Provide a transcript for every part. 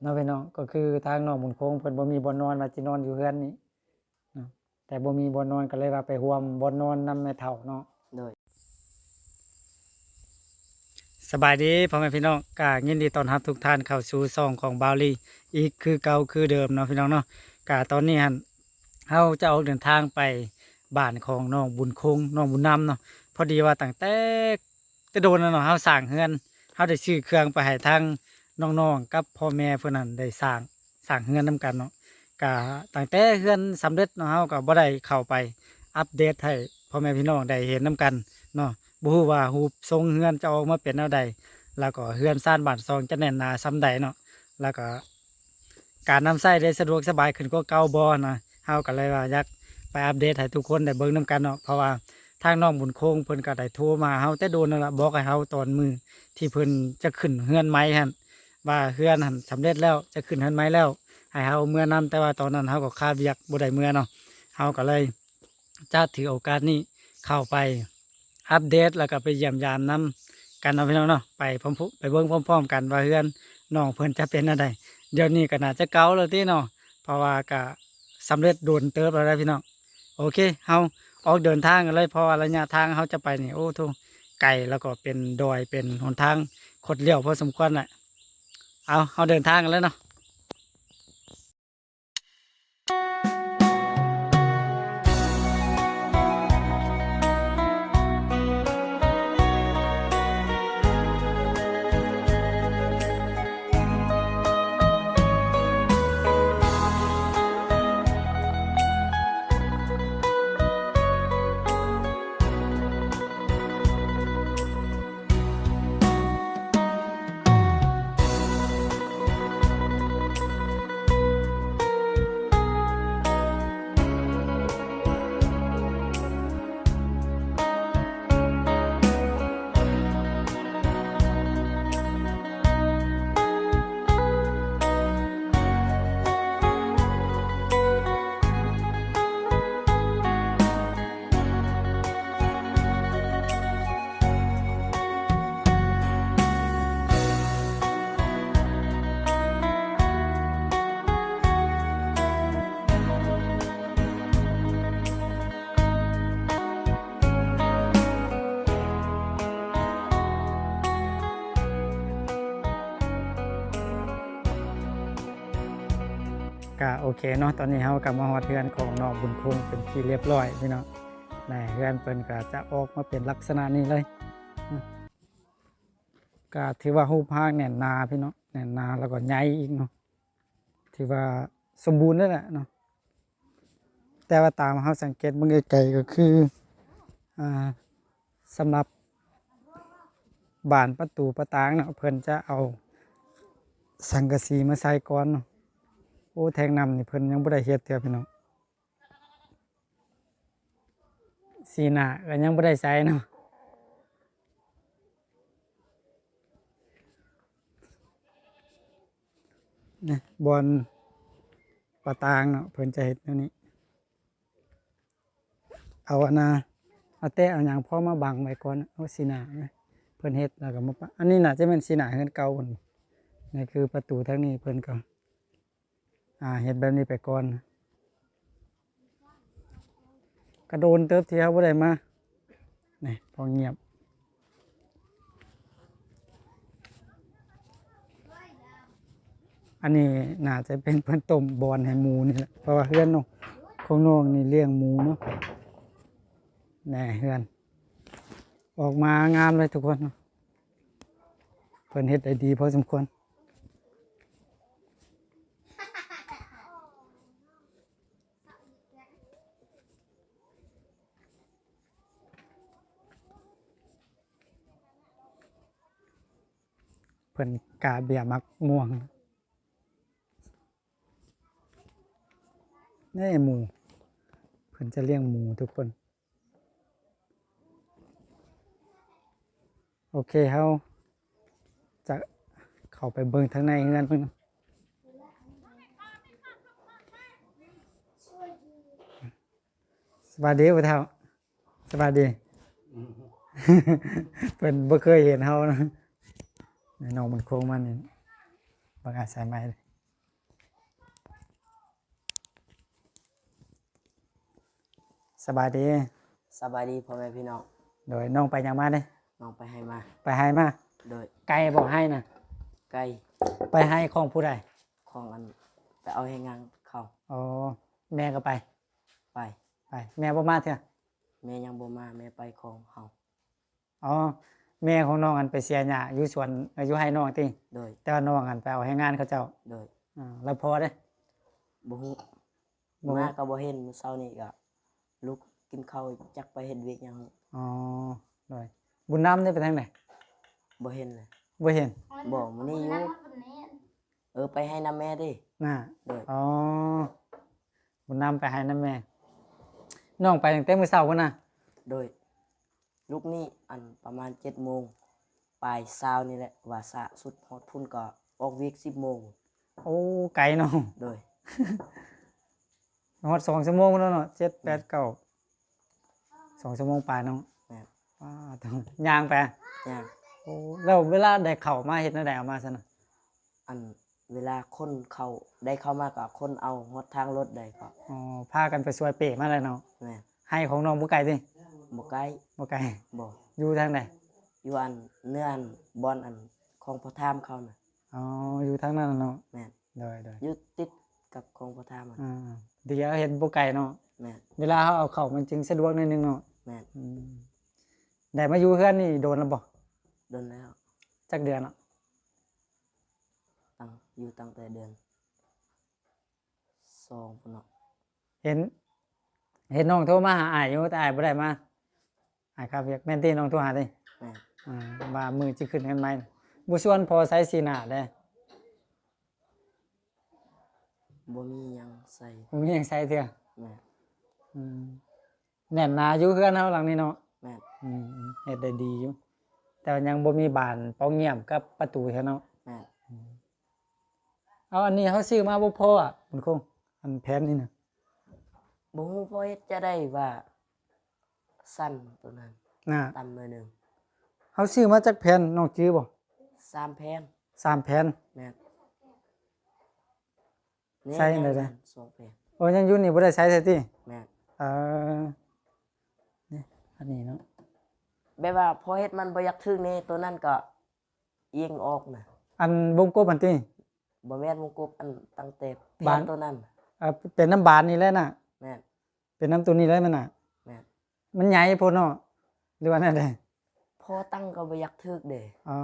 เนาะพี่น้องก็คือทางน้องบุญคงเพิ่นบ่มีบ่อนนอนว่าสินอนอยู่เฮือนนี้เนาะแต่บ่มีบ่อนนอนก็เลยว่าไปร่วมบ่อนนอนนำแม่เฒ่าเนาะโดยสบายดีพ่อแม่พี่น้องก็ยินดีต้อนรับทุกท่านเข้าสู่ช่องของบาวลีอีกคือเก่าคือเดิมเนาะพี่น้องเนาะก็ตอนนี้หั่นเฮาจะออกเดินทางไปบ้านของน้องบุญคงน้องบุญนำเนาะพอดีว่าตั้งแต่แต่โดนแล้วเนาะเฮาสร้างเฮือนเฮาได้ซื้อเครื่องไปให้ทาง น้องๆกับพ่อแม่เพิ่อนนั้นได้สร้างสร้างเฮือนนํกันเนาะก็ตั้งแต่เฮือนสำเร็จเนาะเฮาก็บ่ได้เข้าไปอัปเดตให้พ่อแม่พี่น้องได้เห็นนํกันเนาะบ่ฮู้ว่ารูปทรงเฮือนจะออกมาเป็นแนวใดแล้วก็เฮือนซ่านบ้านซองจะแน่นหนาซ้ำใดเนาะแล้วก็การนำใช้ได้สะดวกสบายขึ้นกว่าเก่าบ่นะเฮาก็เลยว่าอยากไปอัปเดตให้ทุกคนได้เบิ่งนํกันเนาะเพราะว่าทางน้องบุญโคงเพิ่นก็ได้โทรมาเฮาแต่โดนนั่นล่ะบอกให้เฮาตอนมือที่เพิ่นจะขึ้นเฮือนไม้หั่น ว่าเฮือนหันสำเร็จแล้วจะขึ้นเฮือนไม้แล้วให้เฮาเมื่อนํแต่ว่าตอนนั้นเฮาก็คาดเวียกบ่ได้เมื่อเนาะเฮาก็เลยจะถือโอกาสนี้เข้าไปอัปเดตแล้วก็ไปเยี่ยมยามนํกันเนาะพี่น้องเนาะไปพร้อมๆไปเบิ่งพร้อม ๆ กันว่าเฮือนน้องเพิ่นจะเป็นอะไรเดี๋ยวนี้ก็น่าจะเก่าแล้วติเนาะเพราะว่าก็สำเร็จโดนเติบแล้วนะพี่น้องโอเคเฮาออกเดินทางกันเลยเพราะระยะทางเฮาจะไปนี่โอ้ทุไกลแล้วก็เป็นดอยเป็นหนทางคดเลี้ยวพอสมควรแหละ เอาเอาเดินทางกันแล้วเนาะ เคเนาะตอนนี้เฮากลับมาฮอดเฮือนของน้องบุญคงเป็นที่เรียบร้อยพี่น้องในเฮือนเพิ่นก็จะออกมาเป็นลักษณะนี้เลยก็ถือว่ารูปร่างแน่นหนาพี่น้องแน่นหนาแล้วก็ใหญ่อีกเนาะถือว่าสมบูรณ์แล้วแหละเนาะแต่ว่าตามเฮาสังเกตเบิ่งไกลก็คืออ่าสำหรับบานประตูประตางเนาะเพิ่นจะเอาสังกะสีมาใส่ก่อนเนาะ โอ้แทงนำนี่เพิ่นยังบ่ได้เฮ็ดเทื่อพี่น้องสีหน้าก็ยังบ่ได้ใส่เนาะนี่บอลปะตางเนาะเพิ่นจะเฮ็ดแนวนี้ เอาอันน่ะเอาแต่เอาหยังพ่อมาบังไว้ก่อนเอาสีหน้าเพิ่นเฮ็ดแล้วก็มาปะอันนี้น่าจะเป็นสีหน้าเฮือนเก่าพุ่นนี่คือประตูทางนี้เพิ่นก็ อ่าเห็ดแบบนี้ไปก่อน กระโดนเติบเที่ยวบ่ได้มานี่พอเงียบอันนี้น่าจะเป็นเพิ่นต้มบอนให้หมูนี่แหละเพราะว่าเฮือนน้องของน้องนี่เลี้ยงหมูเนาะแน่เฮือน ออกมางามเลยทุกคนเนาะเพิ่นเฮ็ดได้ดีพอสมควร พิ่นกาเบียมักม่วงนี่หมูเพิ่นจะเลี้ยงหมูทุกคน โอเคเฮาจะเข้าไปเบิ่งทางในเงินเพิ่นเนสวัสดีพ่อเฒ่าสวัสดี เพิ่นบ่เคยเห็นเฮานะ นองมันโค้งมันนี่บางอาจสายไม้เลยสบายดี สบายดีพ่อแม่พี่น้อง โดยน้องไปยังมาเลยน้องไปให้มา ไปให้มา โดยไกลบอกให้นะไกลไปให้ของผู้ใดของอันไปเอาให้งานเขาอ๋อแม่ก็ไป ไปไป แม่บ่มาเถอะแม่ยังบ่มาแม่ไปของเขาอ๋อ แม่ของน้องอันไปเสียหญ้าอยู่สวนอายุให้น้องติโดย แต่ว่าน้องอันไปเอาให้งานเขาเจ้าโดยอ่าแล้วพอเด้บ่ฮู้บ่มาก็บ่เห็นมื้อเช้านี้ก็ลุกกินข้าวจักไปเฮ็ดเวียกหยังอ๋อโดยบุญน้ำนี่ไปทางไหนบ่เห็นเลย บ่เห็นบ่มื้อนี้อยู่ เออไปให้นํแม่ดิ น่ะโดย อ๋อบุญน้ำไปให้น้ำแม่ น้องไปตั้งแต่มื้อเช้าพุ่นน่ะโดย ลูกนี่อันประมาณ7โมงปลายเช้านี่แหละว่าสะสุดฮอดพุ่นก็ออกเวียก10โมงโอ้ไกลเนาะโดยฮอดสองชั่วโมงแล้วเนาะเจ็ดแปดเก้าสองชั่วโมงปลายเนาะแม่นอ่าต้องย่างไปย่างโอ้แล้วเวลาได้เข่ามาเฮ็ดแนวใดเอามาซะนะอันเวลาคนเข้าได้เข้ามากับคนเอาฮอดทางรถได้ก็อ๋อพากันไปช่วยเป๋มาเลยเนาะแม่นให้ของน้องบ่ไกลติ บ่ไกลบ่ไกลบ่อยู่ทางไหนอยู่อันเนื้ออันบอนอันของพระธามเขาน่ะอ๋ออยู่ทางนั้นน่ะเนาะแม่นโดยโดยอยู่ติดกับของพระธามอะอ่าเดี๋ยวเห็นบ่ไกลเนาะแม่นเวลาเขาเอาเข้ามันจึงสะดวกนิดนึงเนาะแม่นอืมได้มาอยู่เฮือนนี่โดนแล้วบ่โดนแล้วจักเดือนเนาะตั้งอยู่ตั้งแต่เดือนสองพุ่นเนาะเห็นเห็นน้องโทรมาหาอ้ายอยู่แต่อ้ายบ่ได้มา อ้ายครับเรียกแม่นตีน้องโทรหาติแม่นอ่าว่ามือจะขึ้นกันไหมบุชวนพอใช้สีหนาได้บ่มีหยังใส่ผมยังใช้เถอะแม่นอืมแน่นหนาอยู่เพื่อนเฮาหลังนี้เนาะแม่นอืมอืมเฮ็ดได้ดีอยู่แต่ว่ายังบ่มีบานเป้องเงียบกับประตูแท้เนาะแม่นเอาอันนี้เขาซื้อมาบ่พออะคุณคงอันแผนนี่น่ะบ่ฮู้พอเฮ็ดจะได้ว่า สั้นตัวนั้นน่ะต่ำหน่อยหนึงเขาซื้อมาจากแผ่นน้องจื้อบ่สามแผ่นสามแผ่นแม่นนี่ใส่อันใดเด้อสองแผ่นโอ้ยังอยู่นี่บ่ได้ใช้ใช่ติแม่นเออนี่อันนี้เนาะแบบว่าพอเฮ็ดมันบ่อยากถึกนี่ตัวนั้นก็เอียงออกนะอันวงกบอันติบ่แม่นวงกบอันตั้งแต่บาแผ่นนตัวนั้นเอ่อเป็นน้ำบานนี่แหละน่ะแม่นเป็นน้ำตัวนี้เลยมันน่ะแม่นมันใหญ่โพดเนาะหรือว่านั่นแหละพอตั้งก็บ่อยากถึกเด้อ๋อ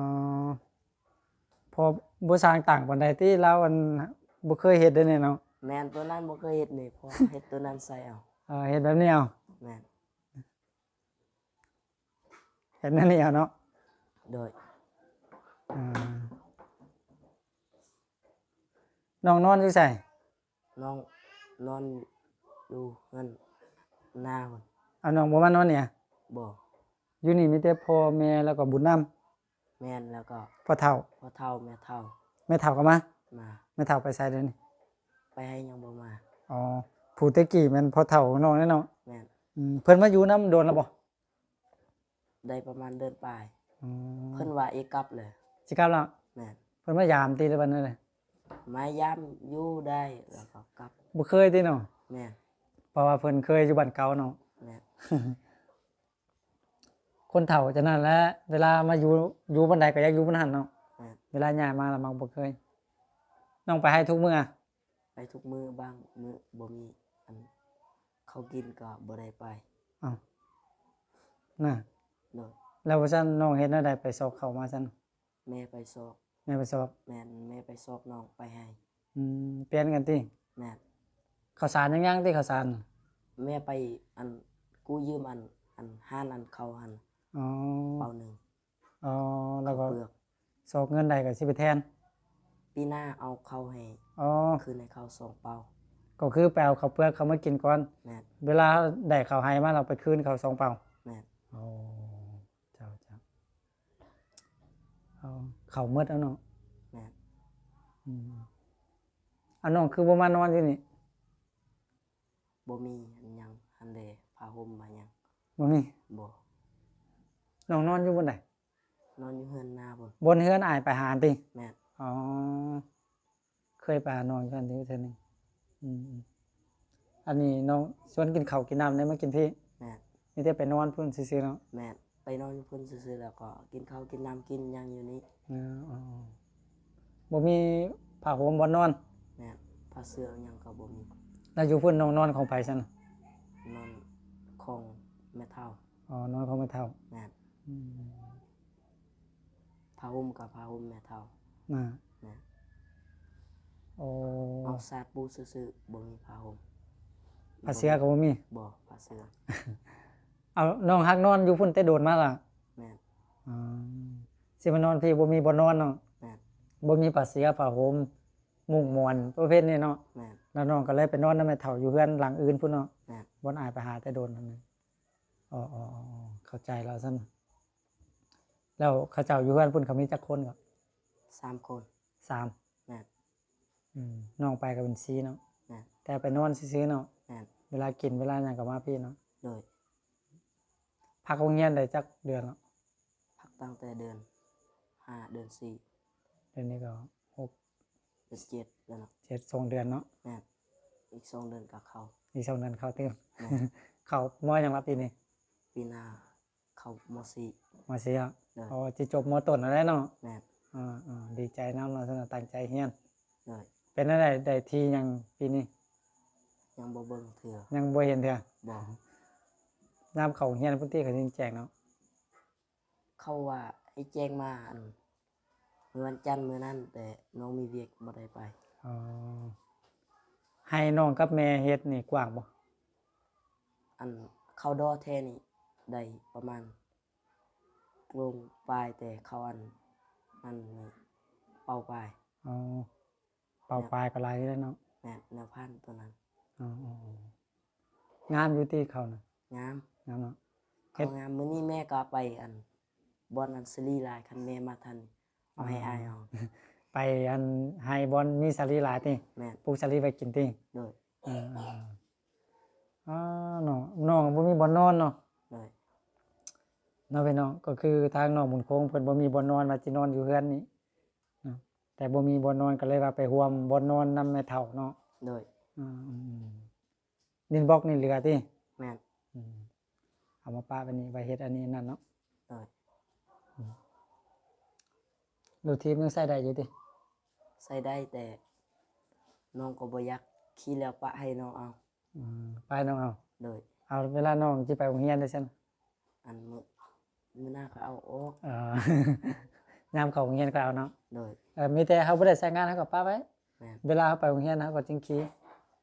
พอบ่สร้างต่างปานใดที่เราอันบ่เคยเฮ็ดเด้อเนี่ยเนาะแม่นตัวนั้นบ่เคยเฮ็ดนี่พอเฮ็ดตัวนั้นใส่เอาเออเฮ็ดแบบนี้เอาแม่นเฮ็ดนั่นนี่เอาเนาะโดยอ่าน้องนอนอยู่ไสน้องนอนอยู่เงินหน้าพุ่น เอาน้องบ่มานอนเนี่ยบ่อยู่นี่มีแต่พ่อแม่แล้วก็บุญนำแม่นแล้วก็พ่อเฒ่าพ่อเฒ่าแม่เฒ่าแม่เฒ่าก็มามาแม่เฒ่าไปไสเด้อนี่ไปให้ยังบ่มาอ๋อผู้แตะกี้แม่นพ่อเฒ่าของน้องแน่เนาะแม่นอืมเพิ่นมาอยู่นํโดนแล้วบ่ได้ประมาณเดือนปลายอืมเพิ่นว่าเอกกลับเลยสิกลับแล้วแม่นเพิ่นมายามตีหรือว่านั่นแหละมายามอยู่ได้แล้วก็กลับบ่เคยติเนาะแม่นเพราะว่าเพิ่นเคยอยู่บ้านเก่าเนาะแม่น คนเฒ่าจะนั่นแหละเวลามาอยู่อยู่บันไดก็อยากอยู่บนหันเนาะแม่นเวลาย้ายมาแล้วมักบ่เคยน้องไปให้ทุกมื้อไปทุกมือบ้างมือบ่มีอันเขากินก็บ่ได้ไปอ้าวน่ะโดยแล้วว่าซั่นน้องเฮ็ดแนวใดไปสอบเข้ามาซั่นแม่ไปสอบแม่ไปสอบแม่นแม่ไปสอบน้องไปให้อืมเปลี่ยนกันติแม่นข้าวสารยังยังติข้าวสาร แม่ไปอัน กู้ยืมอันอันห้านอันเขาหันอ๋อเป่าหนึ่งอ๋อแล้วก็เปลือกสอบเงินใดก็สิไปแทน ปีหน้าเอาเข้าให้อ๋อ คืนให้เขาสองเป่า ก็คือไปเอาข้าวเปลือกเขามากินก่อน แม่นเวลาได้ข้าวให้มาเราไปคืนเขาสองเป่าแม่น โอ้เจ้าเจ้าเอาเขาเมดเอาเนาะแม่นอืมเอาน้องคือบ่มานอนอยู่นี่บ่มี ห่มมาหยังบ่มีบ่น้องนอนอยู่บนไหนนอนอยู่เฮือนหน้าพุ่นบนเฮือนอายไปหาติแม่นอ๋อ เคยไปหาน้องอยู่อันนี้เทื่อนึงอืมอืมอันนี้น้องชวนกินข้าวกินน้ำได้มากินพี่แม่นมีแต่ไปนอนพุ่นซื่อๆเนาะแม่นไปนอนอยู่เพิ่นซื่อๆแล้วก็กินข้าวกินน้ำกินหยังอยู่นี้เอออ๋อบ่มีผ้าห่มบ่นอนแม่นผ้าเสื้อหยังก็บ่มีแล้วอยู่พุ่นน้องนอนของไผซั่นน่ะนอน ของแม่เฒ่าอ๋อนอนของแม่เฒ่าแม่นอืมผ้าห่มกับผ้าห่มแม่เฒ่าน่ะแม่นโอ้เอาสาดปูซื่อๆบ่มีผ้าห่มผ้าเสื้อก็บ่มี บ่ผ้าเสื้อเอาน้องฮักนอนอยู่พุ่นแต่โดดมาล่ะแม่น อ๋อสิมานอนพี่บ่มีบ่นอนเนาะแม่น บ่มีผ้าเสื้อผ้าห่มมุ้งมวนประเภทนี้เนาะแม่น แล้วน้องก็เลยไปนอนนำแม่เฒ่าอยู่เฮือนหลังอื่นพุ่นเนาะแม่นบ่อายไปหาแต่โดนนั่นนึงอ๋ออ๋ออ๋ออ๋อเข้าใจแล้วซั่นแล้วเขาเจ้าอยู่เฮือนพุ่นเขามีจักคนก็สามคนสามแม่นอืมน้องไปก็เป็น4เนาะแม่นแต่ไปนอนซื่อๆเนาะแม่นเวลากินเวลาหยังก็มาพี่เนาะโดยพักโรงเรียนได้จักเดือนเนาะพักตั้งแต่เดือนห้าเดือนสี่เดือนนี้ก็หก เดือนเจ็ดแล้วเนาะเจ็ดสองเดือนเนาะแม่นอีกสองเดือนกับเขา อีกสองเดือนเข้าเต็มแม่น เข้ามอยังรับปีนี้ปีหน้าเขามสี่ มาเสียเด้ออ๋อจิจบมต้นอะไรเนาะแม่นอ่าอ่าดีใจนำเนาะสนะตั้งใจเฮียน เลยเป็นอะไรได้ที่ยังปีนี้ยังบ่เบิ่งเถื่อยังบ่เห็นเถอะบ่น้ำเขาเฮียนพื้นที่เขาจริงแจงเนาะเขาว่าให้แจ้งมาอัน มื้อวันจันทร์มื้อนั้น แต่น้องมีเวียกบ่ได้ไปอ๋อให้น้องกับแม่เฮ็ดนี่กว้างบ่อันเข้าดอแท้นี่ได้ประมาณลงปลายแต่เขาอันอันนี่เป่าปลายอ๋อเป่าปลายก็หลายแล้วเนาะแม่นแนวพันธุ์ตัวนั้นอ๋ออ๋ออ๋องามอยู่ที่เขาน่ะงามงามเนาะเฮ็เขาดงามมื้อนี้แม่ก็ไปอันบอนอันซีรีส์ลายคันแม่มาทัน เอาให้อายเอาไปอันไฮบอลมีสาลีหลายติแม่นปลูกสาลีไปกินติโดยเออๆอ๋อเนาะน้องบ่มีบ่อนนอนเนาะโดยเนาะพี่น้องก็คือทางน้องบุญโคงเพิ่นบ่มีบ่อนนอนว่าสินอนอยู่เฮือนนี้เนาะแต่บ่มีบ่อนนอนก็เลยว่าไปร่วมบ่อนนอนนำแม่เฒ่าเนาะโดยอืมๆดินบล็อกนี่เหลือติแม่นอืมเอามาป้าไว้นี่ไว้เฮ็ดอันนี้นั่นเนาะ โดย ดูทีมยังใส่ได้อยู่ติใส่ได้แต่ น้องก็บ่อยากขี้แล้วปะให้น้องเอา อืมไปน้องเอา โดย เอาเวลาน้องสิไปโรงเรียนได้ซั่นอันมื้อมื้อหน้าก็เอาออกเออยามเข้าโรงเรียนก็เอาเนาะโดย เออมีแต่เขาบ่ได้ใช้งานเขาก็ป้าไว้ แม่น เวลาเขาไปโรงเรียนเขาก็จึงขี่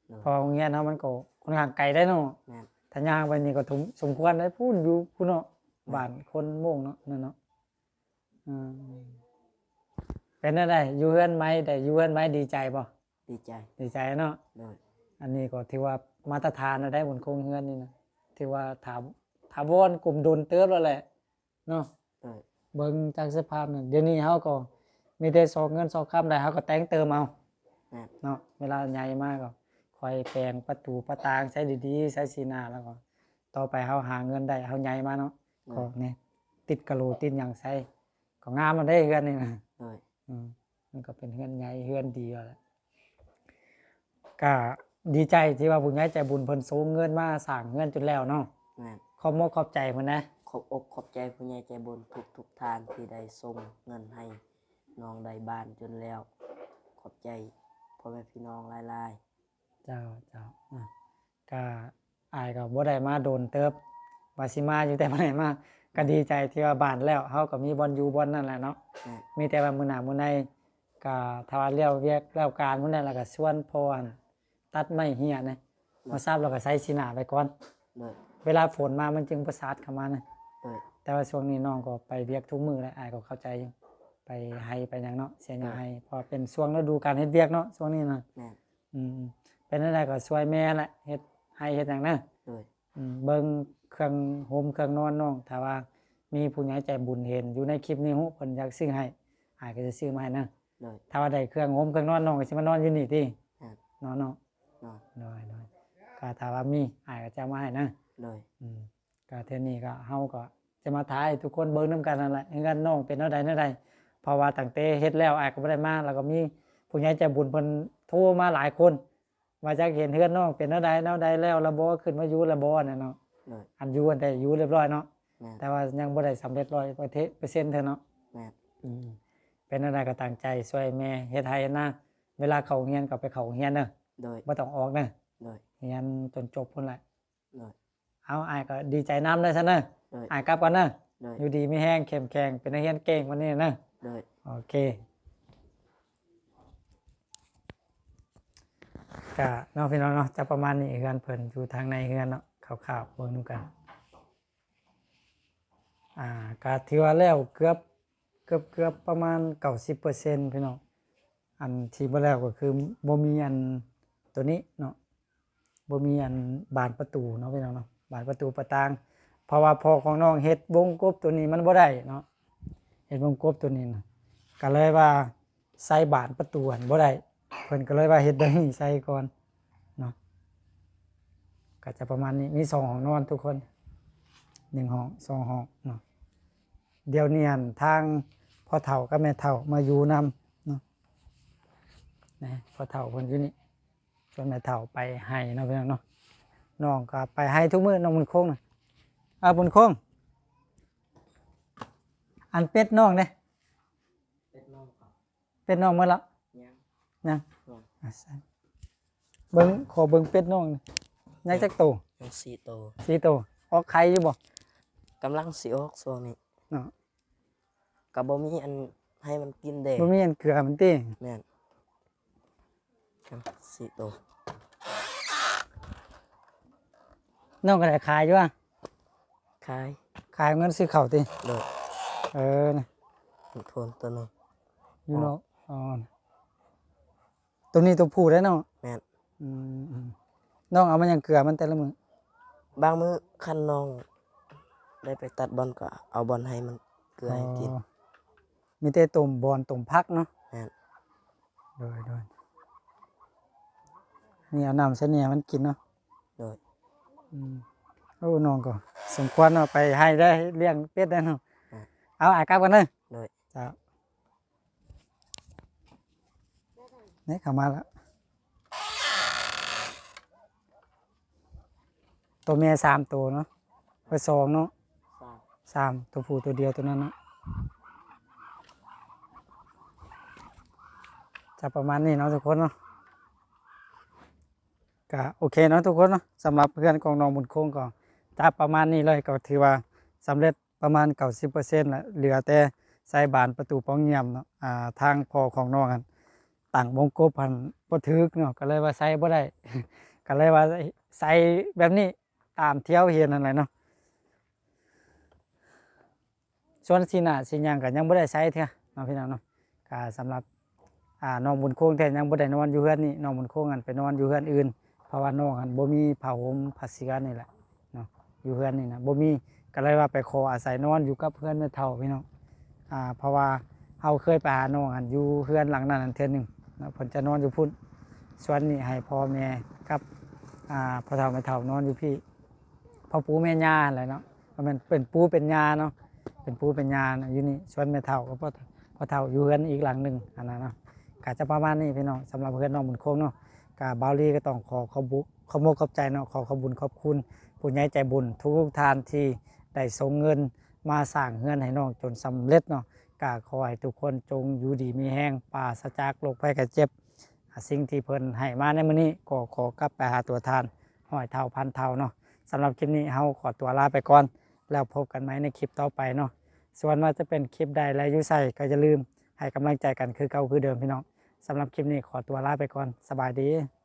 โดยพอโรงเรียนเขามันก็ค่อนข้างไกลได้เนาะแม่น ถ้าย่างไปนี่ก็ถุมสมควรได้พูดอยู่พูดเนาะบ้านคนโม่งเนาะนั่นเนาะอืม เป็นอะไรอยู่เฮือนไหมแต่อยู่เฮือนไหมดีใจป่ะดีใจดีใจเนาะโดยอันนี้ก็ถือว่ามาตรฐานนะได้บนโครงเฮือนนี่นะถือว่าถามถาวรกลุ่มโดนเติบแล้วแหละเนาะโดยเบิ่งจากสภาพนั่นเดี๋ยวนี้เขาก็มีแต่ซอกเงินซอกคำได้เขาก็แต่งเติมเอาแม่นเนาะเวลาใหญ่มากก็คอยแปลงประตูประตางใช้ดีๆใช้สีหนาแล้วก็ต่อไปเขาหาเงินได้เขาใหญ่มาเนาะก็เนี่ยติดกะโหลติดอย่างใส่ก็งามมันได้เฮือนนี่นะโดยอื มมันก็เป็นเฮือนใหญ่เฮือนดีแล้วแหละก็ดีใจที่ว่าผู้ใหญ่ใจบุญเพิ่นสูงเงินมาสร้างเงินจนแล้วเนาะแม่นขอบมกขอบใจเพิ่นนะ ขอบอกขอบใจผู้ใหญ่ใจบุญทุกทุกๆทานที่ได้ส่งเงินให้น้องได้บ้านจนแล้ว ขอบใจพ่อแม่พี่น้องหลายเจ้าเจ้าอะก็อายก็บ่ได้มาโดนเติบว่าสิมาอยู่แต่บ่ได้มา ก็ดีใจที่ว่าบ้านแล้วเฮาก็มีบอลอยู่บอลนั่นแหละเนาะๆแม่นมีแต่ว่ามื้อหน้ามื้อในก็ถ้าว่าเลี้ยวเวียกแล้วการมื้อนั้นแล้วก็ชวนพรตัดไม้เหียนะมาทราบแล้วก็ใส่สีหน้าไปก่อนโดยเวลาฝนมามันจึงประสาทเข้ามานะโดยแต่ว่าช่วงนี้น้องก็ไปเวียกทุกมื้อแล้วอายก็เข้าใจอยู่ไปให้ไปหยังเนาะเสียหยังให้เพอเป็นช่วงฤดูการเฮ็ดเวียกเนาะช่วงนี้นะแม่นอืมเป็นอะไรก็ช่วยแม่แหละเฮ็ดให้เฮ็ดหยังนะโดยอืมเบิ่ง เครื่องโฮมเครื่องนอนน้องถ้าว่ามีผู้ใหญ่ใจบุญเห็น อยู่ในคลิปนี้ฮู้เพิ่นอยากซื้อให้อายก็จะซื้อมาให้นะโดย ถ้าว่าได้เครื่องโฮมเครื่องนอนน้องก็สิมานอนอยู่นี่ติแม่นนอนเนาะนอนน้อยน้อยก็ถ้าว่ามีอายก็จะเอามาให้นะ โดย อืมก็เท่านี้ก็เฮาก็จะมาถ่ายให้ทุกคนเบิ่งนํกันนั่นแหละเฮือนน้องเป็นเท่าใดเท่าใดเพราะว่าตั้งแต่เฮ็ดแล้วอายก็บ่ได้มาแล้วก็มีผู้ใหญ่ใจบุญเพิ่นโทรมาหลายคนว่าจะเห็นเฮือนน้องเป็นแนวใดแนวใดแล้วระบ่ขึ้นมาอยู่ระบ่น่ะเนาะ โดย อันอยู่อันใดอยู่เรียบร้อยเนาะแม่น แต่ว่ายังบ่ได้สำเร็จร้อยเปอร์เปอร์เซ็นต์เท่าเนาะแม่นอืมเป็นอะไรก็ตั้งใจช่วยแม่เฮ็ดให้เฮ็ดนาเวลาเขาเรียนก็ไปเขาเรียนเด้อโดยบ่ต้องออกเด้อโดยเรียนจนจบพุ่นแหละโดย เอาอ้ายก็ดีใจนำเด้อซั่นเด้อโดยอ้ายกลับก่อนเด้อโดยอยู่ดีมีแห้งเข้มแข็งเป็นนักเรียนเก่งวันนี้เด้อ โดย โอเคก็เน้องพี่น้องเนาะจะประมาณนี้เฮือนเพิ่นอยู่ทางในเฮือนเนาะ ข่าวๆเบิ่งดูกันอ่าก็ถือว่าแล้วเกือบเกือบเกือบประมาณเก้าสิบเปอร์เซ็นต์พี่น้องอันที่บ่แล้วก็คือบ่มีอันตัวนี้เนาะบ่มีอันบานประตูเนาะพี่น้องเนาะบานประตูประตางเพราะว่าพอของน้องเฮ็ดวงกบตัวนี้มันบ่ได้เนาะเฮ็ดวงกบตัวนี้นะก็เลยว่าใส่บานประตูหันบ่ได้เพิ่นก็เลยว่าเฮ็ดแบบนี้ใส่ก่อน ก็จะประมาณนี้มีสองห้องนอนทุกคนหนึ่งห้องสองห้องเนาะเดี๋ยวเนียนทางพ่อเฒ่ากับแม่เฒ่ามาอยู่นำเนาะนะพ่อเฒ่าคนอยู่นี่ส่วนแม่เฒ่าไปให้เนาะพี่น้องเนาะน้องก็ไปให้ทุกมื้อน้องบุญโค้งนะอ่าบุญโค้งอันเป็ดน้องเนี่ยเป็ดน้องเขาเป็ดน้องเมื่อละยังนะยังอะใส่เบิ้งขอเบิ้งเป็ดน้องหน่อ ยยังจักโตยังสี่โตวสีโตออกไข่อยู่บ่กำลังสิออกช่วงนี้เนาะก็บ่มีอันให้มันกินเด้บ่มีอันเกลือมันติแม่นยังสี่โตวน้องก็ได้ขายอยู่อะขายขายเงินซื้อข้าวติโดยเออนะมันโทนตัวหนึงอยู่เนาะอ๋อนะตัวนี้ตัวผู้ได้เนาะแม่นอืมอืม น้องเอามันยังเกลือมันแต่ละมือบางมื้อคันน้อง ได้ไปตัดบอลก็เอาบอลให้มันเกลือให้กินอ๋อมีแต่ตุ่มบอลตุ่มพักเนาะแม่นโดยโดยนี่เอาน้ำเสนียมันกินเนาะโดยอืมโอ้น้องก็สมควรเนาะไปให้ได้เลี้ยงเป็ดได้เนาะเอาอากลับกันเนาะโดยจ้านี่เข้ามาแล้ว ตัวเมียสามตัวเนาะไปสองเนาะสามสามตัวผู้ตัวเดียวตัวนั้นเนาะจะประมาณนี้เนาะทุกคนเนาะก็โอเคเนาะทุกคนเนาะสำหรับเพื่อนของน้องบุญโค้งก็จะประมาณนี้เลยก็ถือว่าสำเร็จประมาณเก้าสิบเปอร์เซ็นต์ละเหลือแต่ใส่บานประตูป้องเงียมเนาะอ่าทางพอของน้องกันต่างวงกบพันบ่ถึกเนาะก็เลยว่าใส่บ่ได้ก็เลยว่าใส่แบบนี้ ตามเที่ยวเห็นนั่นแหละเนาะส่วนสีหน้าสีหยังก็ยังบ่ได้ใช้เท่าน้องพี่น้องเนาะก็สำหรับอ่าน้องบุญโค้งแท้ยังบ่ได้นอนอยู่เฮือนนี่น้องบุญโค้งอันไปนอนอยู่เฮือนอื่นเพราะว่าน้องอันบ่มีผ้าห่มผ้าเสียนี่แหละเนาะอยู่เฮือนนี่นะบ่มีก็เลยว่าไปขออาศัยนอนอยู่กับเพื่อนแม่เฒ่าพี่น้องอ่าเพราะว่าเฮาเคยไปหาน้องอันอยู่เฮือนหลังนั้นอันเทื่อหนึงเนะเพิ่นจะนอนอยู่พุ่นส่วนนี้ให้พ่อแม่กับอ่าพ่อเฒ่าแม่เฒ่านอนอยู่พี่ พ่อปู่แม่ย่าอะไรเนาะมันเป็นปู่เป็นย่าเนาะเป็นผู้เป็นญาณอยู่นี่ชวนแม่เฒ่าก็พ่อพ่อเฒ่าอยู่เฮือนอีกหลังหนึ่งอันนั้นเนาะกาจะประมาณนี้พี่น้องสำหรับเพื่อนน้องบุญโค้งเนาะกาบาลีก็ต้องขอขอบุขอโมกขอบใจเนาะขอขอบบุญขอบคุณผู้ใหญ่ใจบุญทุกทานที่ได้ส่งเงินมาสร้างเฮือนให้น้องจนสำเร็จเนาะกาขอให้ทุกคนจงอยู่ดีมีแห้งปราศจากโรคภัยไข้เจ็บสิ่งที่เพิ่นให้มาในมื้อนี้ก็ขอกลับไปหาตัวทานห้อยเท่าพันเท่าเนาะ สำหรับคลิปนี้เฮาขอตัวลาไปก่อน แล้วพบกันไหมในคลิปต่อไปเนาะส่วนว่าจะเป็นคลิปใดและยุใส่ก็จะลืมให้กำลังใจกันคือเก่าคือเดิมพี่น้องสำหรับคลิปนี้ขอตัวลาไปก่อนสบายดี